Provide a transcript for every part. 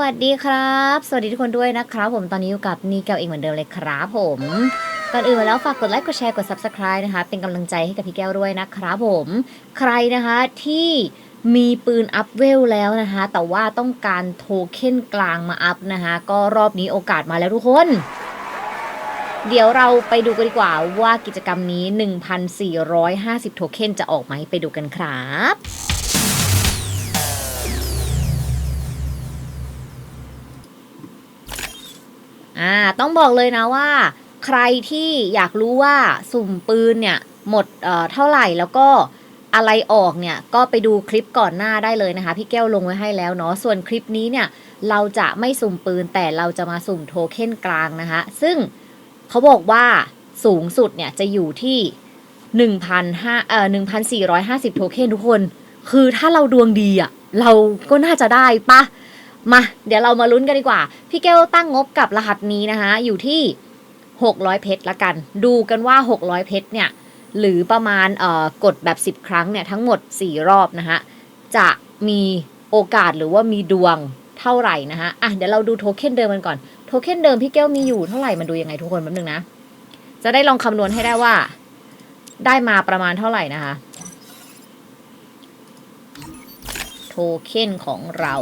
วัสดีครับ สวัสดีทุกคนด้วยนะครับ ผมตอนนี้อยู่กับนีเกลเองเหมือนเดิมเลยครับผมก่อนอื่นแล้วฝากกดไลค์กดแชร์กด subscribe นะคะ เป็นกำลังใจให้กับพี่แก้วด้วยนะครับผม ใครนะคะที่มีปืนอัพเวลแล้วนะคะ แต่ว่าต้องการโทเค็นกลางมาอัพนะคะก็รอบนี้โอกาสมาแล้วทุกคน เดี๋ยวเราไปดูกันดีกว่าว่ากิจกรรมนี้ 1,450 โทเค็นจะออกไหมไปดูกันครับ อ่าต้องบอกเลยนะว่า ใครที่อยากรู้ว่าสุ่มปืนเนี่ยหมดเอ่อเท่าไหร่แล้วก็อะไรออกเนี่ยก็ไปดูคลิปก่อนหน้าได้เลยนะคะ พี่แก้วลงไว้ให้แล้วเนาะส่วนคลิปนี้เนี่ยเราจะไม่สุ่มปืนแต่เราจะมาสุ่มโทเค็นกลางนะคะ ซึ่งเขาบอกว่าสูงสุดเนี่ยจะอยู่ที่1,500เอ่อ1,450 โทเค็นทุกคน คือถ้าเราดวงดีอะ่ะเราก็น่าจะได้ปะ มา เดี๋ยวเรามาลุ้นกันดีกว่า พี่แก้วตั้งงบกับรหัสนี้นะคะ อยู่ที่ 600 เพชรละกัน ดูกันว่า 600 เพชรเนี่ย หรือประมาณเอ่อกดแบบ 10 ครั้งเนี่ย ทั้งหมด 4 รอบนะคะจะมีโอกาสหรือว่ามีดวงเท่าไหร่นะคะอะเดี๋ยวเราดูโทเค็นเดิมกันก่อน โทเค็นเดิมพี่แก้วมีอยู่เท่าไหร่มาดูยังไงทุกคนแป๊บนึงนะ จะได้ลองคำนวณให้ได้ว่า ได้มาประมาณเท่าไหร่นะคะ โทเค็นของเรา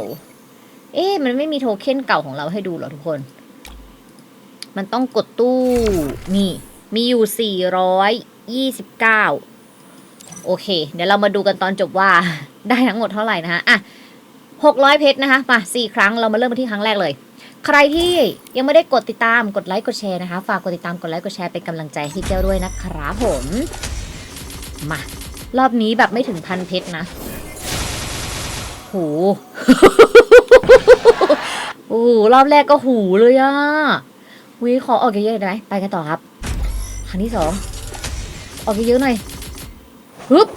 เอ๊ะมันไม่มีโทเค็นเก่าของเราให้ดูหรอทุกคน มันต้องกดตู้นี่ มีอยู่ 429 โอเค เดี๋ยวเรามาดูกันตอนจบว่าได้ทั้งหมดเท่าไหร่นะคะอะ 600 เพชรนะคะ มา 4 ครั้งเรามาเริ่มกันที่ครั้งแรกเลย ใครที่ยังไม่ได้กดติดตามกดไลค์กดแชร์นะคะ ฝากกดติดตามกดไลค์กดแชร์เป็นกำลังใจให้แก้วด้วยนะครับผม มารอบนี้แบบไม่ถึงพันเพชรนะ โห โอ้โหรอบแรกก็หูเลยอะวิขอออกเยอะๆได้ไหมไปกันต่อครับครั้งที่สองออกเยอะๆหน่อยฮึบ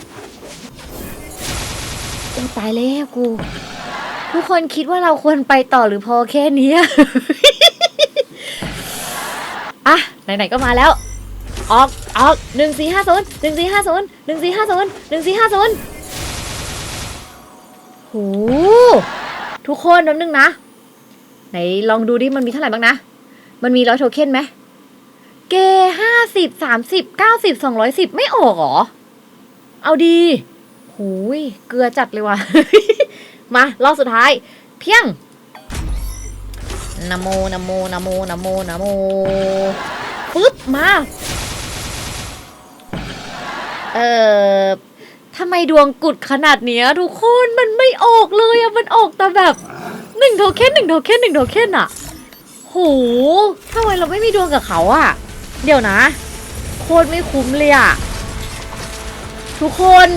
โอ้ตายแล้วกู ทุกคนคิดว่าเราควรไปต่อหรือพอแค่นี้อะอะไหนๆก็มาแล้ว ออกออกหนึ่งสี่ห้าศูนย์หนึ่งสี่ห้าศูนย์หนึ่งสี่ห้าศูนย์หนึ่งสี่ห้าศูนย์โหทุกคนน้ำนึงนะ ไหนลองดูดิมันมีเท่าไหร่บ้างนะ มันมีร้อยโทเค็นไหมเกห้าสิบสามสิบเก้าสิบสองร้อยสิบไม่ออกหรอ เอาดีหูยเกลือจัดเลยว่ะ มารอบสุดท้าย เพียงนโมนโมนโมนโมนโมปึ๊บมา เอ่อทำไมดวงกุดขนาดเนี้ยทุกคนมันไม่ออกเลยอะมันออกแต่แบบ นึ่งโทเค็นหนึ่งโทเค็นหนึ่งโทเค็นอะโหทำไมเราไม่มีดวงกับเขาอะเดี๋ยวนะ โคตรไม่คุ้มเลยอะทุกคน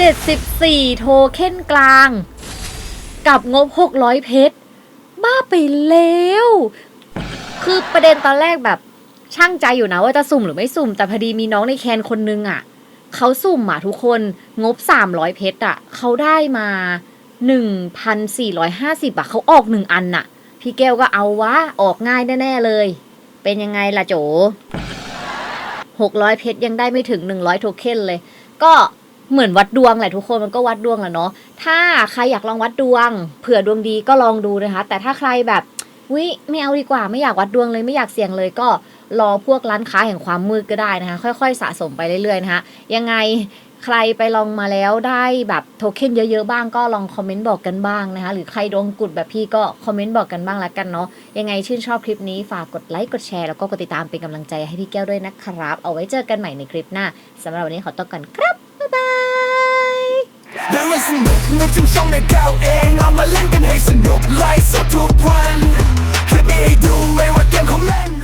74 โทเค็นกลาง กับงบ 600 เพชรบ้าไปแล้ว คือประเด็นตอนแรกแบบช่างใจอยู่นะว่าจะสุ่มหรือไม่สุ่ม แต่พอดีมีน้องในแคนคนนึงอะเขาสุ่มอะทุกคนงบ 300 เพชรอะเขาได้มา 1,450อะเขาออกหนึ่งอันน่ะ พี่แก้วก็เอาวะ ออกง่ายแน่ๆเลย เป็นยังไงล่ะโจ600เพชรยังได้ไม่ถึง 100 โทเค็นเลย ก็เหมือนวัดดวงแหละทุกคนมันก็วัดดวงแหละเนาะ ถ้าใครอยากลองวัดดวง เผื่อดวงดีก็ลองดูนะคะ แต่ถ้าใครแบบวิไม่เอาดีกว่าไม่อยากวัดดวงเลยไม่อยากเสี่ยงเลยก็รอพวกร้านค้าแห่งความมืดก็ได้นะคะ ค่อย ๆ สะสมไปเรื่อยๆนะคะยังไง ใครไปลองมาแล้วได้แบบโทเค็นเยอะๆบ้างก็ลองคอมเมนต์บอกกันบ้างนะคะ หรือใครดวงกุดแบบพี่ก็คอมเมนต์บอกกันบ้างละกันเนาะยังไงชื่นชอบคลิปนี้ฝากกดไลค์กดแชร์แล้วก็กดติดตามเป็นกำลังใจให้พี่แก้วด้วยนะครับ เอาไว้เจอกันใหม่ในคลิปหน้าสำหรับวันนี้ขอตัวกันครับบ๊ายบายนั่นสนุกม่ถึช่องในเก้าเองเอามาเล่นกันให้สนุกไลฟ์สดทุกวันคลิปนี้ให้ดูไม่ว่าเกมของเล่น